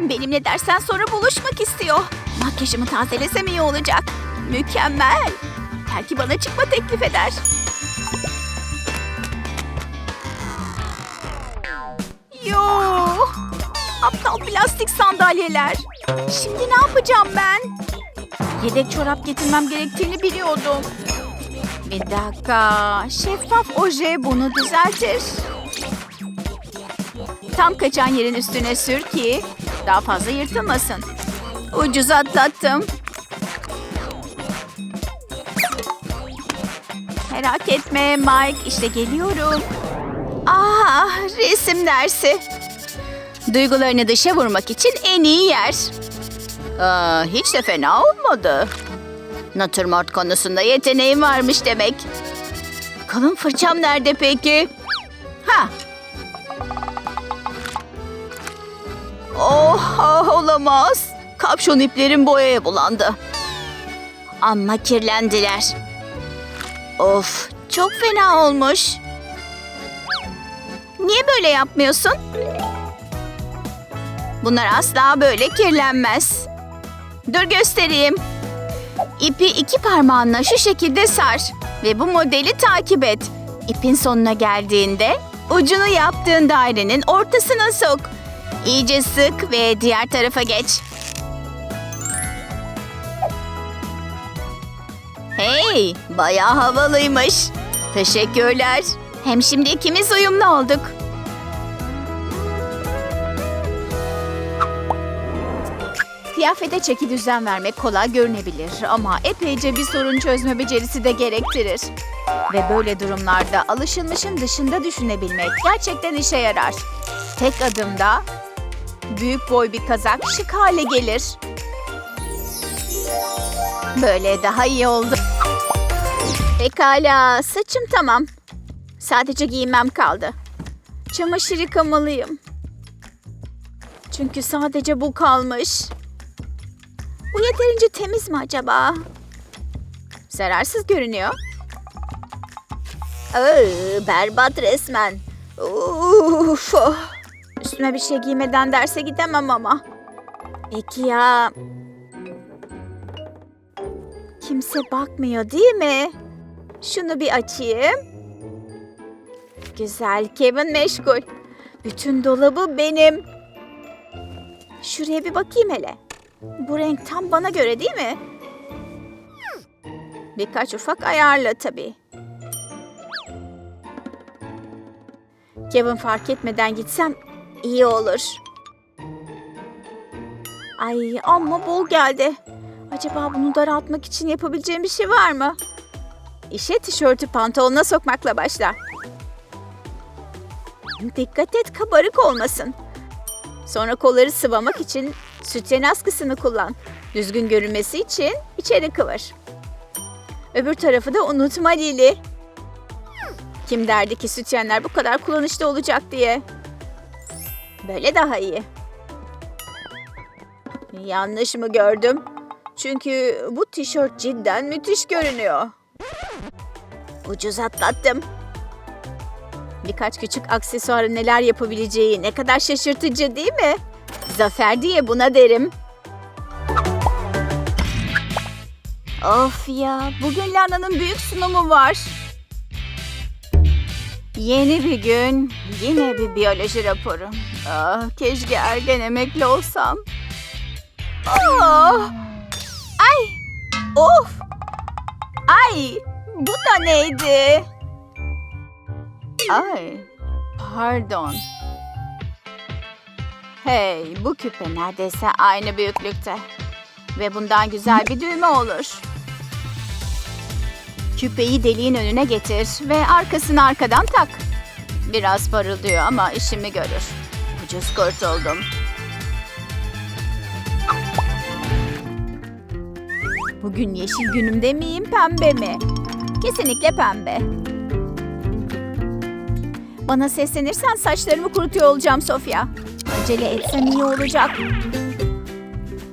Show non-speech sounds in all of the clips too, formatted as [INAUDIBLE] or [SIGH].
Benimle dersten sonra buluşmak istiyor. Makyajımı tazelesem iyi olacak. Mükemmel. Belki bana çıkma teklif eder. Yo! Aptal plastik sandalyeler. Şimdi ne yapacağım ben? Yedek çorap getirmem gerektiğini biliyordum. Bir dakika. Şeffaf oje bunu düzeltir. Tam kaçan yerin üstüne sür ki daha fazla yırtılmasın. Ucuz atlattım. Merak etme Mike, işte geliyorum. Ah, resim dersi. Duygularını dışa vurmak için en iyi yer. Aa, hiç de fena olmadı. Natürmort konusunda yeteneğim varmış demek. Kalın fırçam nerede peki? Ha. Oh, ah, olamaz. Kapşon iplerim boyaya bulandı. Amma kirlendiler. Of, çok fena olmuş. Niye böyle yapmıyorsun? Bunlar asla böyle kirlenmez. Dur göstereyim. İpi iki parmağınla şu şekilde sar ve bu modeli takip et. İpin sonuna geldiğinde ucunu yaptığın dairenin ortasına sok. İyice sık ve diğer tarafa geç. Hey, bayağı havalıymış. Teşekkürler. Hem şimdi ikimiz uyumlu olduk. Kıyafete çeki düzen vermek kolay görünebilir ama epeyce bir sorun çözme becerisi de gerektirir. Ve böyle durumlarda alışılmışın dışında düşünebilmek gerçekten işe yarar. Tek adımda büyük boy bir kazak şık hale gelir. Böyle daha iyi oldu. Pekala, saçım tamam. Sadece giymem kaldı. Çamaşır yıkamalıyım. Çünkü sadece bu kalmış. Bu yeterince temiz mi acaba? Zararsız görünüyor. Aa, berbat resmen. Uf. oh. Üstüme bir şey giymeden derse gidemem ama. Peki ya... Kimse bakmıyor değil mi? Şunu bir açayım. Güzel, Kevin meşgul. Bütün dolabı benim. Şuraya bir bakayım hele. Bu renk tam bana göre değil mi? Birkaç ufak ayarla tabii. Kevin fark etmeden gitsem iyi olur. Ay amma bol geldi. Acaba bunu daraltmak için yapabileceğim bir şey var mı? İşe tişörtü pantolonuna sokmakla başla. Dikkat et kabarık olmasın. Sonra kolları sıvamak için sütyen askısını kullan. Düzgün görünmesi için içeri kıvır. Öbür tarafı da unutma Lili. Kim derdi ki sütyenler bu kadar kullanışlı olacak diye. Böyle daha iyi. Yanlış mı gördüm? Çünkü bu tişört cidden müthiş görünüyor. Ucuz atlattım. Birkaç küçük aksesuarı neler yapabileceği ne kadar şaşırtıcı değil mi? Zafer diye buna derim. Of ya, bugün Lana'nın büyük sunumu var. Yeni bir gün, yine bir biyoloji raporu. Ah, keşke ergen emekli olsam. Ah! Ay! Of! Ay! Bu da neydi? Ay, pardon. Hey, bu küpe neredeyse aynı büyüklükte. Ve bundan güzel bir düğme olur. Küpeyi deliğin önüne getir ve arkasını arkadan tak. Biraz parıldıyor ama işimi görür. Ucuz kurtuldum. Bugün yeşil günümde miyim, pembe mi? Kesinlikle pembe. Bana seslenirsen saçlarımı kurutuyor olacağım Sofya. Acele etsen iyi olacak.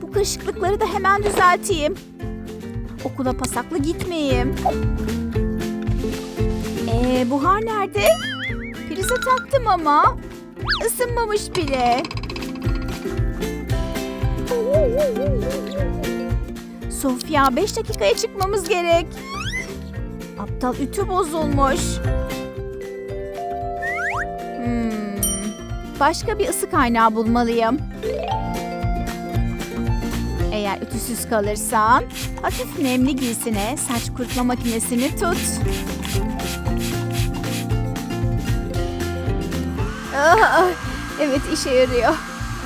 Bu kırışıklıkları da hemen düzelteyim. Okula pasaklı gitmeyeyim. Ee, buhar nerede? Prize taktım ama. Isınmamış bile. Sofya 5 dakikaya çıkmamız gerek. Aptal ütü bozulmuş. Hmm, başka bir ısı kaynağı bulmalıyım. Eğer ütüsüz kalırsan hafif nemli giysine saç kurutma makinesini tut. Ah, evet işe yarıyor.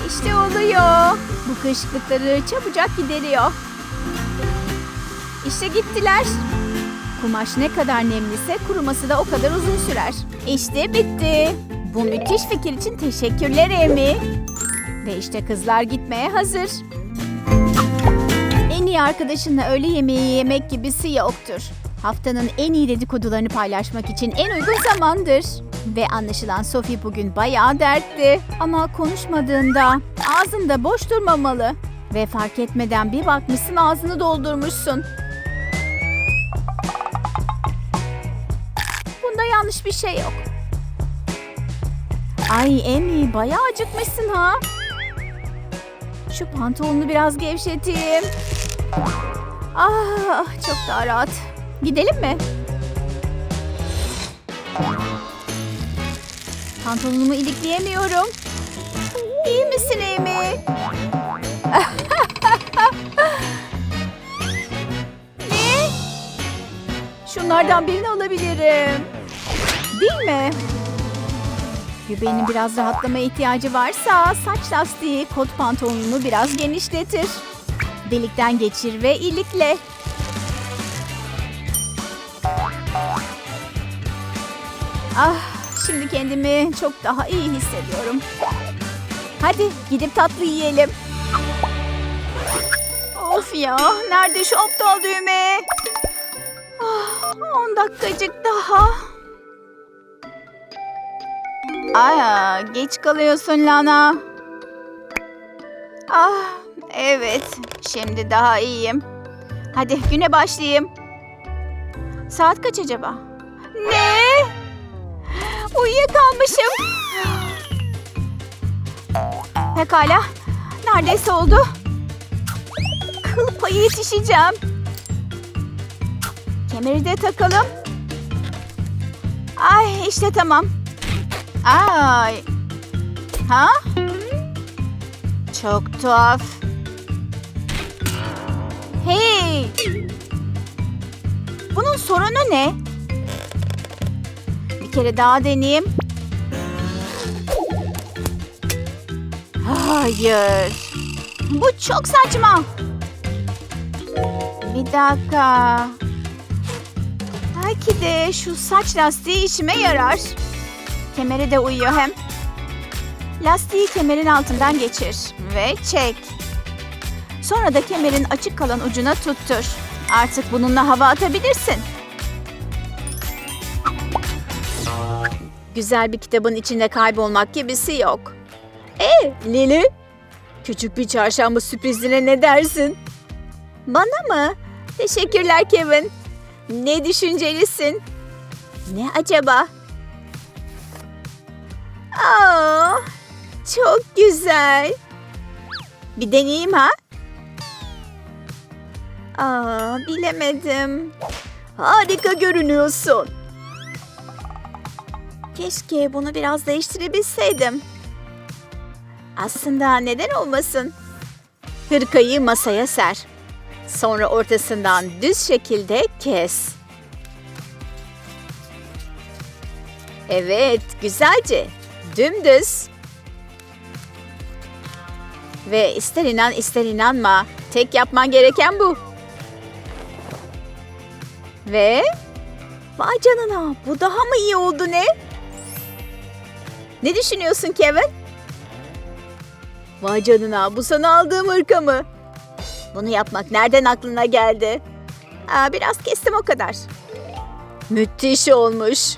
İşte oluyor. Bu kırışıklıkları çabucak gideriyor. İşte gittiler. Kumaş ne kadar nemliyse kuruması da o kadar uzun sürer. İşte bitti. Bu müthiş fikir için teşekkürler Emi. Ve işte kızlar gitmeye hazır. İyi arkadaşınla öğle yemeği yemek gibisi yoktur. Haftanın en iyi dedikodularını paylaşmak için en uygun zamandır. Ve anlaşılan Sophie bugün bayağı dertli. Ama konuşmadığında ağzında boş durmamalı. Ve fark etmeden bir bakmışsın ağzını doldurmuşsun. Bunda yanlış bir şey yok. Ay Emi bayağı acıkmışsın ha. Şu pantolonunu biraz gevşeteyim. Ah çok daha rahat. Gidelim mi? Pantolonumu ilikleyemiyorum. İyi misin Amy? [LAUGHS] ne? Şunlardan birini alabilirim. Değil mi? Göbeğinin biraz rahatlamaya ihtiyacı varsa saç lastiği kot pantolonunu biraz genişletir. Delikten geçir ve ilikle. Ah, şimdi kendimi çok daha iyi hissediyorum. Hadi gidip tatlı yiyelim. Of ya, nerede şu aptal düğme? Ah, 10 dakikacık daha. Aya, geç kalıyorsun Lana. Ah, evet. Şimdi daha iyiyim. Hadi güne başlayayım. Saat kaç acaba? Ne? Uyuyakalmışım. Pekala. Neredeyse oldu. Kıl payı yetişeceğim. Kemeri de takalım. Ay işte tamam. Ay. Ha? Çok tuhaf. Hey! Bunun sorunu ne? Bir kere daha deneyeyim. Hayır. Bu çok saçma. Bir dakika. Belki de şu saç lastiği işime yarar. Kemeri de uyuyor hem. Lastiği kemerin altından geçir ve çek. Sonra da kemerin açık kalan ucuna tuttur. Artık bununla hava atabilirsin. Güzel bir kitabın içinde kaybolmak gibisi yok. E Lili, küçük bir çarşamba sürprizine ne dersin? Bana mı? Teşekkürler Kevin. Ne düşüncelisin? Ne acaba? Aa, çok güzel. Bir deneyeyim ha? Aa, bilemedim. Harika görünüyorsun. Keşke bunu biraz değiştirebilseydim. Aslında neden olmasın? Hırkayı masaya ser. Sonra ortasından düz şekilde kes. Evet, güzelce. Dümdüz. Ve ister inan ister inanma. Tek yapman gereken bu. Ve... Vay canına bu daha mı iyi oldu ne? Ne düşünüyorsun Kevin? Vay canına bu sana aldığım hırka mı? Bunu yapmak nereden aklına geldi? Aa, biraz kestim o kadar. Müthiş olmuş.